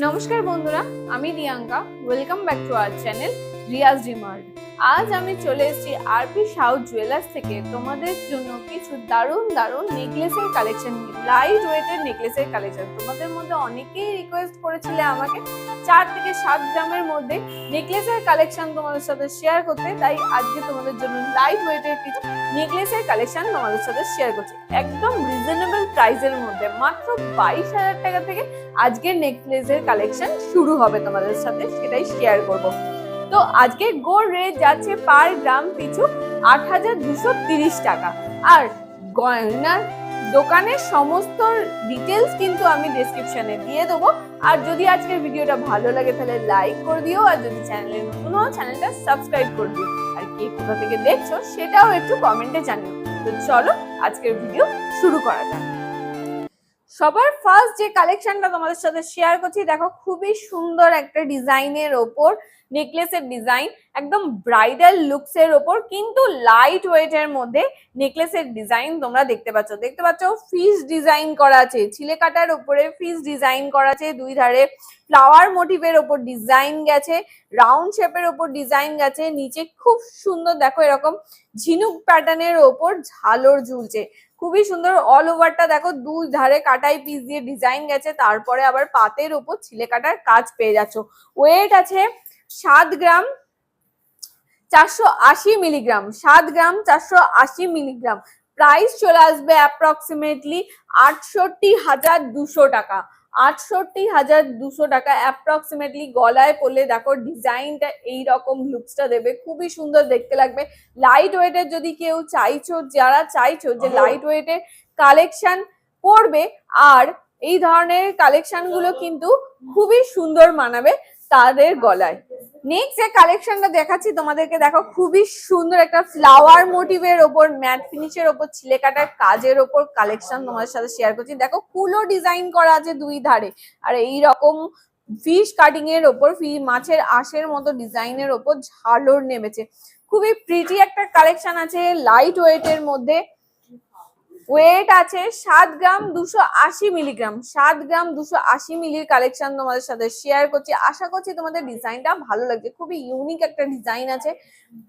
নমস্কার বন্ধুরা আমি Riyanka welcome back to our channel Riyaz DMart আজ আমি চলে এসেছি আরপি সাউথ জুয়েলার্স থেকে। তোমাদের জন্য কিছু দারুণ দারুণ নেকলেসের কালেকশন লাইট ওয়েটের নেকলেসের কালেকশন তোমাদের মধ্যে অনেকেই রিকোয়েস্ট করেছিলে আমাকে চার থেকে সাত গ্রামের মধ্যে নেকলেসের কালেকশন তোমাদের সাথে শেয়ার করতে। তাই আজকে তোমাদের জন্য লাইট ওয়েটের কিছু নেকলেসের কালেকশন তোমাদের সাথে শেয়ার করছি। একদম রিজনেবল প্রাইসের মধ্যে। মাত্র বাইশ হাজার টাকা থেকে আজকের নেকলেসের কালেকশন শুরু হবে তোমাদের সাথে, সেটাই শেয়ার করব। তো আজকে গোল্ড রেট যাচ্ছে পার গ্রাম পিছু আট হাজার দুশো তিরিশ টাকা। আর গয়নার দোকানের সমস্ত ডিটেলস কিন্তু আমি ডেসক্রিপশনে দিয়ে দেবো। আর যদি আজকের ভিডিওটা ভালো লাগে তাহলে লাইক করে দিও, আর যদি চ্যানেলে নতুন হও চ্যানেলটা সাবস্ক্রাইব করে দিও। আর কে কোথা থেকে দেখছ, সেটাও একটু কমেন্টে জানিও। তো চলো, আজকের ভিডিও শুরু করা যাক। সবার ফার্স্ট যে কালেকশনটা তোমাদের সাথে শেয়ার করছি, দেখো খুবই সুন্দর একটা ডিজাইনের ওপর নেকলেসের ডিজাইন একদম ব্রাইডাল লুকস এর ওপর, কিন্তু লাইট ওয়েট এর মধ্যে নেকলেসের ডিজাইন তোমরা দেখতে পাচ্ছ। দেখতে পাচ্ছ ফিস ডিজাইন করা আছে, ছিলে কাটার উপরে ফিস ডিজাইন করা আছে, দুই ধারে ফ্লাওয়ার মোটিভের ওপর ডিজাইন গেছে রাউন্ড শেপের ওপর ডিজাইন গেছে, নিচে খুব সুন্দর দেখো এরকম ঝিনুক প্যাটার্নের ওপর ঝালর ঝুলছে। খুবই সুন্দর অল ওভারটা দেখো দুই ধারে কাটাই পিস দিয়ে ডিজাইন গেছে, তারপরে আবার পাতের উপর ছিলে কাটার কাজ পেয়ে যাচ্ছ। ওয়েট আছে সাত গ্রাম চারশো আশি মিলিগ্রাম সাত গ্রাম চারশো আশি মিলিগ্রাম প্রাইস চলে আসবে অ্যাপ্রক্সিমেটলি আটষট্টি হাজার দুশো টাকা। আটষট্টি হাজার দুশো টাকা অ্যাপ্রক্সিমেটলি গলায় পরলে দেখো ডিজাইনটা এইরকম লুকসটা দেবে। খুবই সুন্দর দেখতে লাগবে। লাইট ওয়েটের যদি কেউ চাইছো যারা চাইছো যে লাইট ওয়েটের কালেকশন পড়বে আর এই ধরনের কালেকশনগুলো কিন্তু খুবই সুন্দর মানাবে। তাদের গলায়। নেক্সট যে কালেকশনটা দেখাচ্ছি, তোমাদেরকে দেখো, খুবই সুন্দর একটা ফ্লাওয়ার মোটিভের ওপর ম্যাট ফিনিশের ওপর, ছিলে কাটার কাজের ওপর কালেকশন তোমাদের সাথে শেয়ার করছি। দেখো কুলো ডিজাইন করা আছে দুই ধারে। আর এই রকম ফিশ কাটিং এর ওপর মাছের আশের মতো ডিজাইনের ওপর ঝালর নেমেছে। খুবই প্রিটি একটা কালেকশন আছে লাইট ওয়েটের মধ্যে। ওয়েট আছে সাত গ্রাম দুশো আশি মিলিগ্রাম সাত গ্রাম দুশো আশি মিলির কালেকশন তোমাদের সাথে শেয়ার করছি। আশা করছি তোমাদের ডিজাইনটা ভালো লাগছে। খুবই ইউনিক একটা ডিজাইন আছে।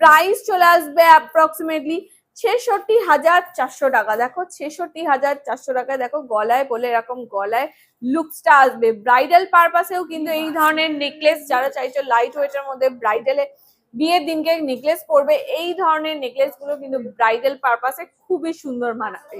প্রাইস চলে আসবে অ্যাপ্রক্সিমেটলি ছেষট্টি হাজার চারশো টাকা। দেখো, ছেষট্টি হাজার চারশো টাকা দেখো, গলায় বলে এরকম গলায় লুকসটা আসবে। ব্রাইডাল পারপাসেও কিন্তু এই ধরনের নেকলেস যারা চাইছো লাইট ওয়েটের মধ্যে ব্রাইডালে বিয়ের দিনকে নেকলেস পরবে, এই ধরনের নেকলেসগুলো কিন্তু ব্রাইডাল পারপাসে খুবই সুন্দর মানাবে।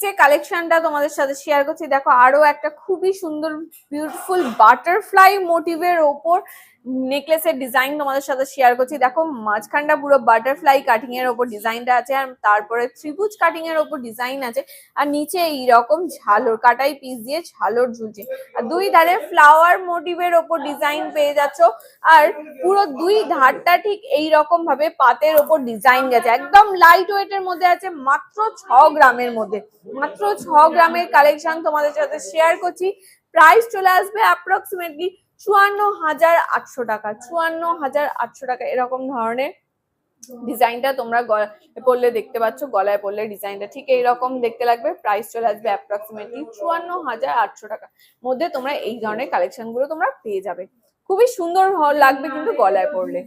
যে কালেকশনটা তোমাদের সাথে শেয়ার করছি। দেখো আরও একটা খুবই সুন্দর বিউটিফুল বাটারফ্লাই মোটিভের ওপর নেকলেসের ডিজাইন তোমাদের সাথে শেয়ার করছি। দেখো, মাঝখানটা পুরো বাটারফ্লাই কাটিং এর ওপর ডিজাইনটা আছে আর তারপরে ত্রিভুজ কাটিং এর ওপর ডিজাইন আছে আর নিচে এইরকম ঝালর, কাটাই পিস দিয়ে ঝালর ঝুলছে। আর দুই ধারে ফ্লাওয়ার মোটিভের ওপর ডিজাইন পেয়ে যাচ্ছ আর পুরো দুই ধারটা ঠিক এই রকম ভাবে পাতের ওপর ডিজাইন গেছে। একদম লাইট ওয়েটের মধ্যে আছে, মাত্র ছ গ্রামের মধ্যে। মাত্র ছ গ্রামের কালেকশন তোমাদের সাথে শেয়ার করছি। প্রাইস চলে আসবে অ্যাপ্রক্সিমেটলি চুয়ান্ন হাজার আটশো টাকা, চুয়ান্ন হাজার আটশো টাকা এরকম ধরনের ডিজাইনটা তোমরা পড়লে দেখতে পাচ্ছ, গলায় পড়লে ডিজাইনটা ঠিক এইরকম দেখতে লাগবে। প্রাইস চলে আসবে অ্যাপ্রক্সিমেটলি চুয়ান্ন হাজার আটশো টাকা। মধ্যে তোমরা এই ধরনের কালেকশনগুলো তোমরা পেয়ে যাবে। খুবই সুন্দর লাগবে কিন্তু গলায় পরলে।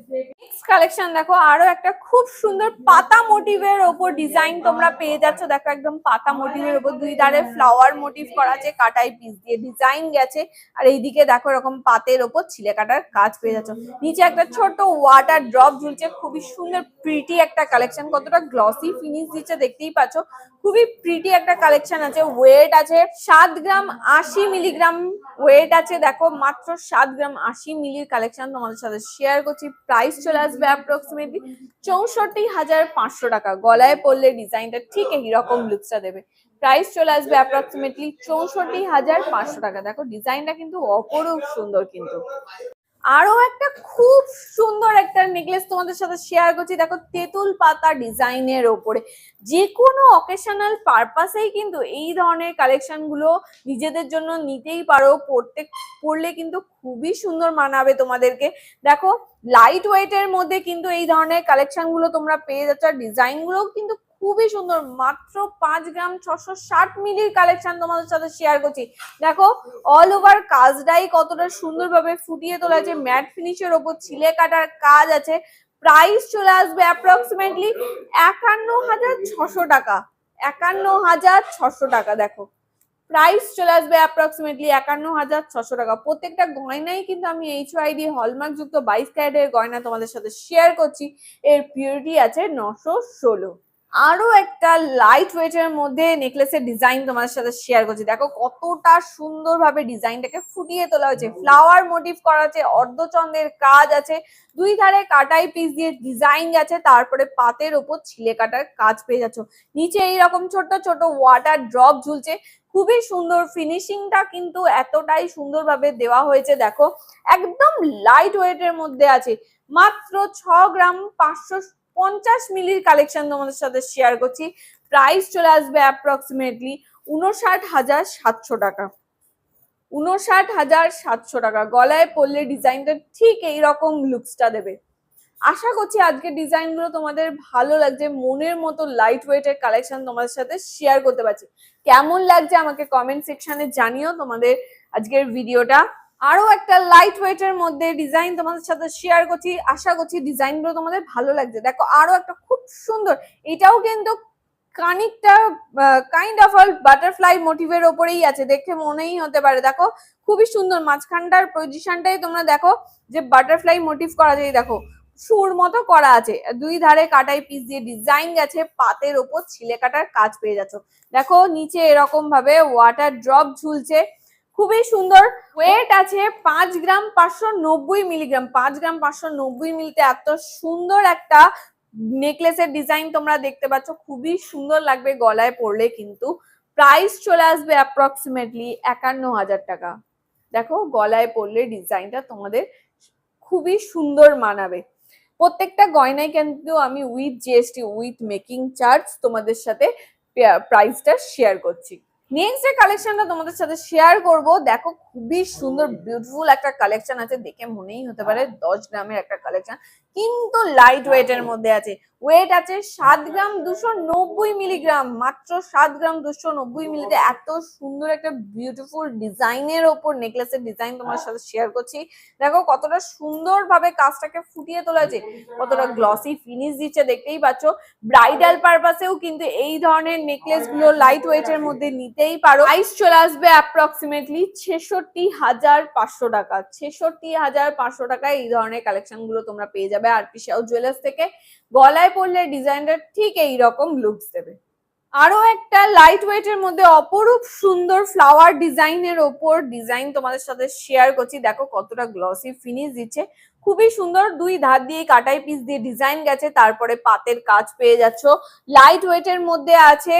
নেক্সট কালেকশন দেখো আরও একটা খুব সুন্দর পাতা মোটিভের ওপর ডিজাইন তোমরা পেয়ে যাচ্ছ। দেখো একদম পাতা মোটিভের ওপর দুই ধারে ফ্লাওয়ার মোটিভ করা আছে কাটাই পিস দিয়ে ডিজাইন গেছে। আর এইদিকে দেখো এরকম পাতের ওপর ছিলে কাটার কাজ পেয়ে যাচ্ছ। নিচে একটা ছোট ওয়াটার ড্রপ ঝুলছে খুবই সুন্দর প্রিটি একটা কালেকশন কতটা গ্লসি ফিনিশ দিচ্ছে দেখতেই পাচ্ছ। খুবই প্রিটি একটা কালেকশন আছে। ওয়েট আছে সাত গ্রাম আশি মিলিগ্রাম ওয়েট আছে। দেখো মাত্র সাত গ্রাম আশি মিলির কালেকশন তোমাদের সাথে শেয়ার করছি। প্রাইস চলে আসবে অ্যাপ্রক্সিমেটলি চৌষট্টি হাজার পাঁচশো টাকা। গলায় পড়লে ডিজাইনটা ঠিক এই রকম লুকসটা দেবে। প্রাইস চলে আসবে অ্যাপ্রক্সিমেটলি চৌষট্টি হাজার পাঁচশো টাকা। দেখো, ডিজাইনটা কিন্তু অপরূপ সুন্দর কিন্তু। আরও একটা খুব সুন্দর একটা নেকলেস তোমাদের সাথে শেয়ার করছি। দেখো, তেঁতুল পাতা ডিজাইনের ওপরে। যে কোনো অকেশনাল পারপাসেই কিন্তু এই ধরনের কালেকশনগুলো নিজেদের জন্য নিতেই পারো। পড়তে, পড়লে কিন্তু খুবই সুন্দর মানাবে তোমাদেরকে। দেখো লাইট ওয়েটের মধ্যে কিন্তু এই ধরনের কালেকশনগুলো তোমরা পেয়ে যাচ্ছ। আর ডিজাইনগুলো কিন্তু খুবই সুন্দর। মাত্র পাঁচ গ্রাম ছশো ষাট মিলির কালেকশন তোমাদের সাথে শেয়ার করছি। দেখো অল ওভার কাজটাই কতটা সুন্দরভাবে ফুটিয়ে তোলা আছে ম্যাট ফিনিশের ওপর ছিলে কাটার কাজ আছে। প্রাইস চলে আসবে অ্যাপ্রক্সিমেটলি একান্ন হাজার ছশো টাকা। একান্ন হাজার ছশো টাকা, দেখো। প্রাইস চলে আসবে অ্যাপ্রক্সিমেটলি একান্ন হাজার ছশো টাকা। প্রত্যেকটা গয়নাই কিন্তু আমি এইচ আইডি হলমার্ক যুক্ত বাইশ ক্যারেটের গয়না তোমাদের সাথে শেয়ার করছি। এর পিউরিটি আছে নশো ষোলো। আরও একটা লাইট ওয়েটের মধ্যে নেকলেসের ডিজাইন তোমাদের সাথে শেয়ার করছি। দেখো কতটা সুন্দরভাবে ডিজাইনটাকে ফুটিয়ে তোলা হয়েছে। ফ্লাওয়ার মোটিভ করা আছে অর্ধচন্দ্রের কাজ আছে দুই ধারে কাটাই পিস দিয়ে ডিজাইন আছে তারপরে পাতের ওপর ছিলে কাটার কাজ পেয়ে যাচ্ছ। নিচে এইরকম ছোট ছোট ওয়াটার ড্রপ ঝুলছে। খুবই সুন্দর ফিনিশিংটা কিন্তু এতটাই সুন্দরভাবে দেওয়া হয়েছে দেখো। একদম লাইট ওয়েটের মধ্যে আছে। মাত্র ছ গ্রাম পাঁচশো পঞ্চাশ মিলির কালেকশন তোমাদের সাথে শেয়ার করছি। প্রাইস চলে আসবে অ্যাপ্রক্সিমেটলি উনষাট হাজার সাতশো টাকা। উনষাট হাজার সাতশো টাকা। গলায় পরলে ডিজাইনটা ঠিক এইরকম লুকসটা দেবে। আশা করছি আজকের ডিজাইনগুলো তোমাদের ভালো লাগছে, মনের মতো লাইট ওয়েটের কালেকশন তোমাদের সাথে শেয়ার করতে পারছি। কেমন লাগছে আমাকে কমেন্ট সেকশনে জানিও তোমাদের আজকের ভিডিওটা আরও একটা লাইট ওয়েটের মধ্যে ডিজাইন তোমাদের সাথে শেয়ার করছি। আশা করছি ডিজাইনগুলো তোমাদের ভালো লাগছে। দেখো, আরও একটা খুব সুন্দর, এটাও কিন্তু কানিকটা কাইন্ড অফ অল বাটারফ্লাই মোটিভের ওপরেই আছে, দেখে মনেই হতে পারে। দেখো, খুবই সুন্দর, মাঝখানটার পজিশনটাই তোমরা দেখো, যে বাটারফ্লাই মোটিভ করা যায় দেখো, সুর মতো করা আছে। দুই ধারে কাটাই পিস দিয়ে ডিজাইন গেছে, পাতের ওপর ছিলে কাটার কাজ পেয়ে যাচ্ছ। দেখো, নিচে এরকম ভাবে ওয়াটার ড্রপ ঝুলছে। খুবই সুন্দর। ওয়েট আছে পাঁচ গ্রাম পাঁচশো নব্বই মিলিগ্রাম পাঁচ গ্রাম পাঁচশো নব্বই মিলিতে এত সুন্দর একটা নেকলেসের ডিজাইন তোমরা দেখতে পাচ্ছ। খুবই সুন্দর লাগবে গলায় পরলে কিন্তু। প্রাইস চলে আসবে অ্যাপ্রক্সিমেটলি একান্ন হাজার টাকা। দেখো গলায় পরলে ডিজাইনটা তোমাদের খুবই সুন্দর মানাবে। প্রত্যেকটা গয়নায় কিন্তু আমি with GST with making charge তোমাদের সাথে প্রাইসটা শেয়ার করছি। নেক্সট যে কালেকশনটা তোমাদের সাথে শেয়ার করব, দেখো খুবই সুন্দর বিউটিফুল একটা কালেকশন আছে, দেখে মনেই হতে পারে দশ গ্রামের একটা কালেকশন কিন্তু লাইট ওয়েটের মধ্যে আছে। ওয়েট আছে সাত গ্রাম দুশো নব্বই মিলিগ্রাম মাত্র সাত গ্রাম দুশো নব্বই মিলিতে এত সুন্দর একটা বিউটিফুল ডিজাইনের ওপর নেকলেসের ডিজাইন তোমার সাথে শেয়ার করছি। দেখো কতটা সুন্দরভাবে কাজটাকে ফুটিয়ে তোলা হয়েছে কতটা গ্লসি ফিনিশ দিচ্ছে দেখতেই পাচ্ছ। ব্রাইডাল পারপাসেও কিন্তু এই ধরনের নেকলেসগুলো লাইট ওয়েটের মধ্যে নিতেই পারো। প্রাইস চলে আসবে অ্যাপ্রক্সিমেটলি ছেষট্টি হাজার পাঁচশো টাকা। ছেষট্টি হাজার পাঁচশো টাকায় এই ধরনের কালেকশনগুলো তোমরা পেয়ে যাবে আর পিসাও জুয়েলার্স থেকে। গলায় পরলে ডিজাইনটা ঠিক এই রকম লুকস দেবে। আরও একটা লাইট ওয়েটের মধ্যে অপরূপ সুন্দর ফ্লাওয়ার ডিজাইনের ওপর ডিজাইন তোমাদের সাথে শেয়ার করছি। দেখো কতটা গ্লসি ফিনিশ দিচ্ছে। খুবই সুন্দর দুই ধার দিয়ে কাটাই পিস দিয়ে ডিজাইন গেছে, তারপরে পাতের কাজ পেয়ে যাচ্ছ। লাইট ওয়েটের মধ্যে আছে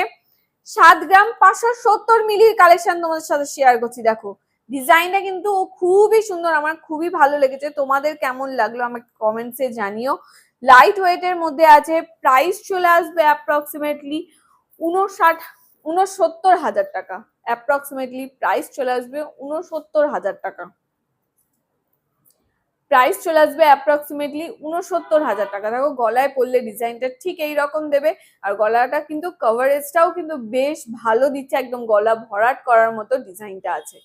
সাত গ্রাম পাঁচশো সত্তর মিলির কালেকশন তোমাদের সাথে শেয়ার করছি। দেখো ডিজাইনটা কিন্তু খুবই সুন্দর, আমার খুবই ভালো লেগেছে। তোমাদের কেমন লাগল আমাকে কমেন্টসে জানিও। লাইট ওয়েটের মধ্যে আছে প্রাইস চলে আসবে অ্যাপ্রক্সিমেটলি উনষাট, উনসত্তর হাজার টাকা। অ্যাপ্রক্সিমেটলি প্রাইস চলে আসবে উনসত্তর হাজার টাকা। প্রাইস চলে আসবে অ্যাপ্রক্সিমেটলি উনসত্তর হাজার টাকা। দেখো, গলায় পরলে ডিজাইনটা ঠিক এই রকম দেবে, আর গলাটা কিন্তু কভারেজটাও কিন্তু বেশ ভালো দিচ্ছে, একদম গলা ভরাট করার মতো ডিজাইনটা আছে।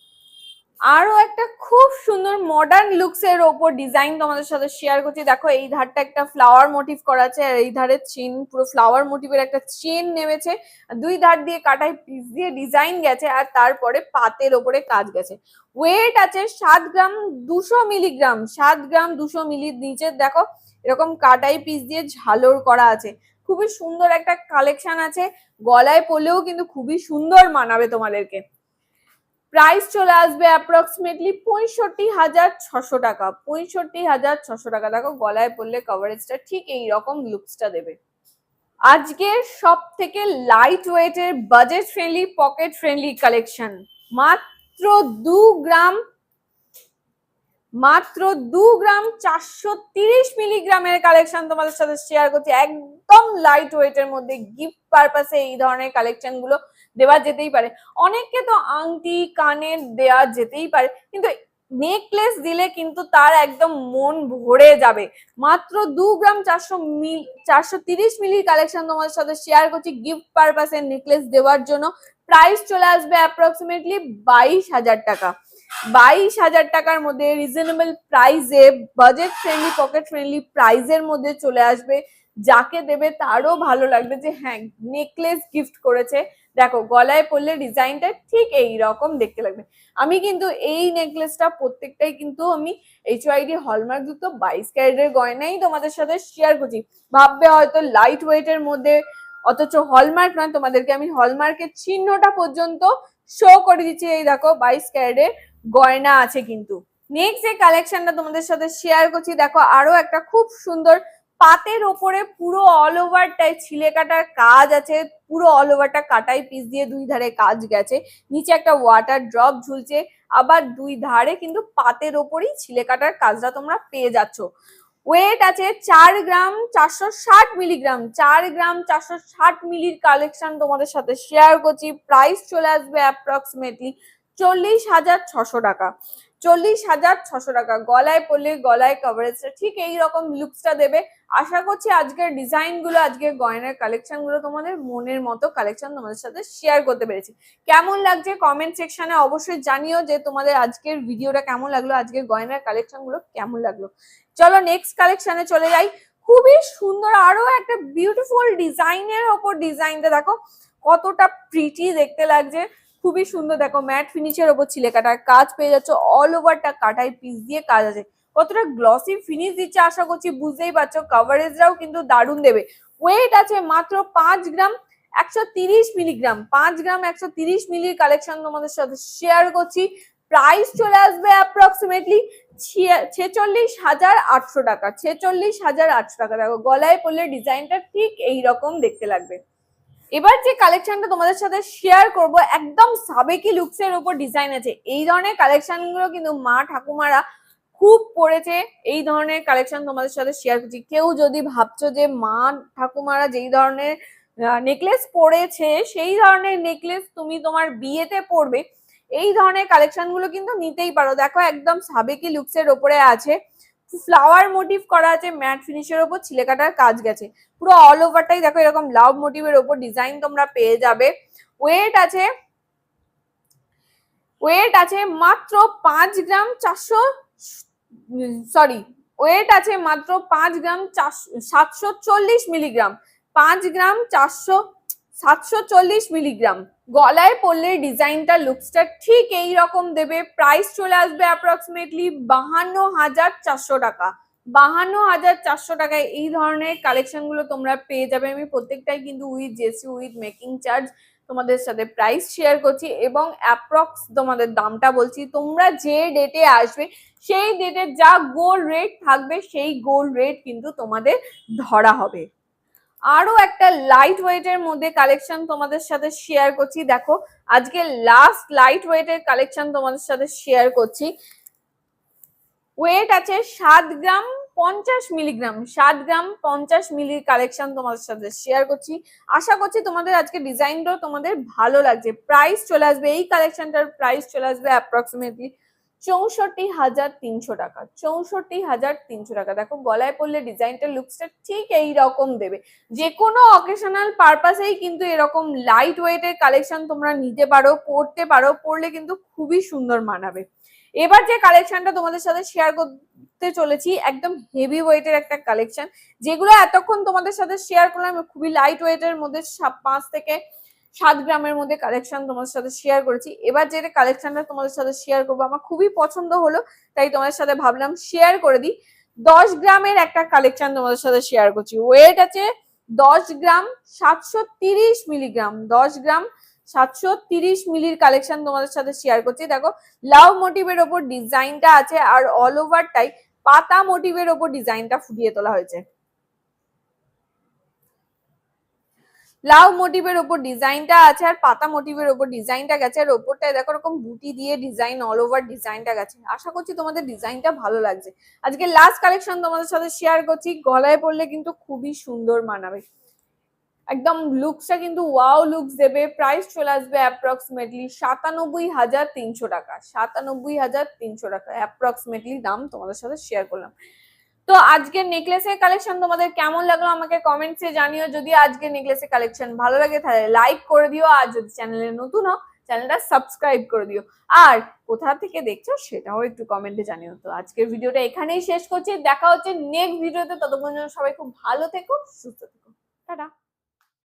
আরও একটা খুব সুন্দর মডার্ন লুকস এর ওপর ডিজাইন তোমাদের সাথে শেয়ার করছি। দেখো, এই ধারটা একটা ফ্লাওয়ার মোটিভ করা আছে আর এই ধারে চেন পুরো ফ্লাওয়ার মোটিভের একটা চেন নেমেছে। দুই ধার দিয়ে কাটাই পিস দিয়ে ডিজাইন গেছে, আর তারপরে পাতের ওপরে কাজ গেছে। ওয়েট আছে সাত গ্রাম দুশো মিলিগ্রাম সাত গ্রাম দুশো মিলির নিচে। দেখো, এরকম কাটাই পিস দিয়ে ঝালর করা আছে। খুবই সুন্দর একটা কালেকশন আছে। গলায় পরলেও কিন্তু খুবই সুন্দর মানাবে তোমাদেরকে। প্রাইস চলে আসবে অ্যাপ্রক্সিমেটলি পঁয়ষট্টি হাজার ছশো টাকা। পঁয়ষট্টি হাজার ছশো টাকা। দেখো, গলায় পড়লে কভারেজটা ঠিক এই রকম লুকসটা দেবে। আজকের সব থেকে লাইট ওয়েটের budget friendly pocket friendly collection মাত্র দু গ্রাম, মাত্র দু গ্রাম চারশো তিরিশ মিলিগ্রামের কালেকশন তোমাদের সাথে শেয়ার করছি। একদম লাইট ওয়েটের মধ্যে গিফট পারপাসে এই ধরনের কালেকশনগুলো দেওয়া যেতেই পারে। অনেককে তো আংটি, কানের দেওয়া যেতেই পারে, কিন্তু নেকলেস দিলে কিন্তু তার একদম মন ভরে যাবে। মাত্র দু গ্রাম চারশো মিল, চারশো তিরিশ মিলির কালেকশন তোমাদের সাথে শেয়ার করছি। গিফট পারপাসের নেকলেস দেওয়ার জন্য প্রাইস চলে আসবে অ্যাপ্রক্সিমেটলি বাইশ হাজার টাকা। বাইশ হাজার টাকার মধ্যে রিজনেবল প্রাইসে বাজেট ফ্রেন্ডলি পকেট ফ্রেন্ডলি প্রাইসের মধ্যে চলে আসবে। যাকে দেবে তারও ভালো লাগবে যে হ্যাঁ নেকলেস গিফট করেছে। দেখো, গলায় পরলে ডিজাইনটা ঠিক এই রকম দেখতে লাগবে। আমি কিন্তু এই নেকলেসটা প্রত্যেকটাই কিন্তু আমি এইচ ওয়াইডি হলমার্ক যুক্ত বাইশ ক্যারেটের গয়নাই তোমাদের সাথে শেয়ার করছি। ভাববে হয়তো লাইট ওয়েটের মধ্যে, অথচ হলমার্ক নয়, তোমাদেরকে আমি হলমার্কের চিহ্নটা পর্যন্ত শো করে দিচ্ছি। এই দেখো, বাইশ ক্যারেটের গয়না আছে কিন্তু। নেক্সট যে কালেকশনটা তোমাদের সাথে শেয়ার করছি, দেখো আরও একটা খুব সুন্দর পাতের ওপরে পুরো অল ওভারটাই ছিলে কাটার কাজ আছে, পুরো অল ওভারটা কাটাই পিস দিয়ে দুই ধারে কাজ গেছে। নিচে একটা ওয়াটার ড্রপ ঝুলছে, আবার দুই ধারে কিন্তু পাতের ওপরেই ছিলে কাটার কাজটা তোমরা পেয়ে যাচ্ছ। ওয়েট আছে চার গ্রাম চারশো ষাট মিলিগ্রাম চার গ্রাম চারশো ষাট মিলির কালেকশন তোমাদের সাথে শেয়ার করছি। প্রাইস চলে আসবে অ্যাপ্রক্সিমেটলি চল্লিশ হাজার ছশো টাকা। চল্লিশ হাজার ছশো টাকা, গলায় পড়লে গলায় কভারেজটা ঠিক এই রকম লুকসটা দেবে। আশা করছি আজকের ডিজাইনগুলো, আজকের গয়নার কালেকশনগুলো তোমাদের মনের মতো কালেকশন তোমাদের সাথে শেয়ার করতে পেরেছি। কেমন লাগছে কমেন্ট সেকশনে অবশ্যই জানিও যে তোমাদের আজকের ভিডিওটা কেমন লাগল, আজকের গয়নার কালেকশনগুলো কেমন লাগল। চলো নেক্সট কালেকশনে চলে যাই। খুবই সুন্দর আরও একটা বিউটিফুল ডিজাইনের ওপর ডিজাইনটা দেখো, কতটা প্রিটি দেখতে লাগছে। খুবই সুন্দর দেখো ম্যাট ফিনিশের ওপর ছিলে কাটার কাজ পেয়ে যাচ্ছ অল ওভারটা কাটাই পিস দিয়ে কাজ আছে। কতটা গ্লসি ফিনিশ দিচ্ছে আশা করছি বুঝতেই পারছ। কাভারেজরাও কিন্তু দারুণ দেবে। ওয়েট আছে মাত্র পাঁচ গ্রাম, একশো তিরিশ মিলিগ্রাম পাঁচ গ্রাম, একশো তিরিশ মিলির কালেকশন তোমাদের সাথে শেয়ার করছি। প্রাইস চলে আসবে অ্যাপ্রক্সিমেটলি ছেচল্লিশ হাজার আটশো টাকা, ছেচল্লিশ হাজার আটশো টাকা। দেখো, গলায় পড়লে ডিজাইনটা ঠিক এই রকম দেখতে লাগবে। এবার যে কালেকশনটা তোমাদের সাথে শেয়ার করব, একদম সাবেকি লুকসের উপর ডিজাইন আছে। এই ধরনের কালেকশনগুলো কিন্তু মা ঠাকুমারা খুব পড়েছে এই ধরনের কালেকশন তোমাদের সাথে শেয়ার করছি। কেউ যদি ভাবছ যে, মা, ঠাকুমারা যেই ধরনের নেকলেস পরেছে সেই ধরনের নেকলেস তুমি তোমার বিয়েতে পরবে, এই ধরনের কালেকশনগুলো কিন্তু নিতেই পারো। দেখো, একদম সাবেকি লুকসের ওপরে আছে। ফ্লাওয়ার মোটিভ করা আছে ম্যাট ফিনিশের ওপর ছিলে কাটার কাজ গেছে। পুরো অল ওভারটাই দেখো এরকম লাভ মোটিভের ওপর ডিজাইন তোমরা পেয়ে যাবে। ওয়েট আছে ওয়েট আছে মাত্র পাঁচ গ্রাম চারশো সরি ওয়েট আছে মাত্র পাঁচ গ্রাম সাতশো চল্লিশ মিলিগ্রাম পাঁচ গ্রাম চারশো, সাতশো চল্লিশ মিলিগ্রাম গলায় পড়লে ডিজাইনটা লুকসটা ঠিক এই রকম দেবে। প্রাইস চলে আসবে অ্যাপ্রক্সিমেটলি বাহান্ন হাজার চারশো টাকা। বাহান্ন হাজার চারশো টাকায় এই ধরনের কালেকশনগুলো তোমরা পেয়ে যাবে। আমি প্রত্যেকটাই কিন্তু উইথ জেসি উইথ মেকিং চার্জ তোমাদের সাথে প্রাইস শেয়ার করছি এবং অ্যাপ্রক্স তোমাদের দামটা বলছি। তোমরা যে ডেটে আসবে, সেই ডেটে যা গোল্ড রেট থাকবে, সেই গোল্ড রেট কিন্তু তোমাদের ধরা হবে। আরও একটা লাইট ওয়েটের মধ্যে কালেকশন তোমাদের সাথে শেয়ার করছি। দেখো, আজকে লাস্ট লাইট ওয়েটের কালেকশন তোমাদের সাথে শেয়ার করছি। ওয়েট আছে সাত গ্রাম পঞ্চাশ মিলিগ্রাম ষাট গ্রাম পঞ্চাশ মিলির কালেকশন তোমাদের সাথে শেয়ার করছি। আশা করছি তোমাদের আজকে ডিজাইনটাও তোমাদের ভালো লাগছে। প্রাইস চলে আসবে, এই কালেকশনটার প্রাইস চলে আসবে অ্যাপ্রক্সিমেটলি চৌষট্টি হাজার তিনশো টাকা, চৌষট্টি হাজার তিনশো টাকা। দেখো, গলায় পড়লে ডিজাইনটা লুকসটা ঠিক এই রকম দেবে। যে কোনো অকেশনাল পারপাসেই কিন্তু এরকম লাইট ওয়েটের কালেকশন তোমরা নিতে পারো পড়তে পারো পড়লে কিন্তু খুবই সুন্দর মানাবে। এবার যে কালেকশনটা তোমাদের সাথে শেয়ার করতে চলেছি, একদম হেভি ওয়েটের একটা কালেকশন যেগুলো এতক্ষণ তোমাদের সাথে শেয়ার করলাম, খুবই লাইট ওয়েটের মধ্যে পাঁচ থেকে সাত গ্রামের মধ্যে কালেকশন তোমাদের সাথে শেয়ার করেছি। এবার যেটা কালেকশনটা তোমাদের সাথে শেয়ার করব, আমার খুবই পছন্দ হলো, তাই তোমাদের সাথে ভাবলাম শেয়ার করে দিই। দশ গ্রামের একটা কালেকশন তোমাদের সাথে শেয়ার করছি। ওয়েট আছে দশ গ্রাম সাতশো তিরিশ মিলিগ্রাম দশ গ্রাম সাতশো তিরিশ মিলির কালেকশন তোমাদের সাথে শেয়ার করছি। দেখো লাভ মোটিভের ওপর ডিজাইনটা আছে আর অল ওভারটাই পাতা মোটিভের ওপর ডিজাইনটা ফুটিয়ে তোলা হয়েছে। লাভ মোটিভের ওপর ডিজাইনটা আছে আর পাতা মোটিভের ওপর ডিজাইনটা গেছে। আর ওপরটায় দেখো এরকম বুটি দিয়ে ডিজাইন অল ওভার ডিজাইনটা গেছে। আশা করছি তোমাদের ডিজাইনটা ভালো লাগছে। আজকে লাস্ট কালেকশন তোমাদের সাথে শেয়ার করছি। গলায় পড়লে কিন্তু খুবই সুন্দর মানাবে। একদম লুকসটা কিন্তু ওয়াও লুকস দেবে। প্রাইস চলে আসবে অ্যাপ্রক্সিমেটলি সাতানব্বই হাজার তিনশো টাকা। সাতানব্বই হাজার তিনশো টাকা। অ্যাপ্রক্সিমেটলি দাম তোমাদের সাথে শেয়ার করলাম। তো আজকের নেকলেসের কালেকশন তোমাদের কেমন লাগল আমাকে কমেন্টসে জানিও। যদি আজকের নেকলেসের কালেকশন ভালো লাগে তাহলে লাইক করে দিও, আর যদি চ্যানেলে নতুন হও চ্যানেলটা সাবস্ক্রাইব করে দিও। আর কোথা থেকে দেখছ সেটাও একটু কমেন্টে জানিও। তো আজকের ভিডিওটা এখানেই শেষ করছি। দেখা হচ্ছে নেক্সট ভিডিওতে ততক্ষণ সবাই খুব ভালো থেকো, সুস্থ থেকো। টাটা।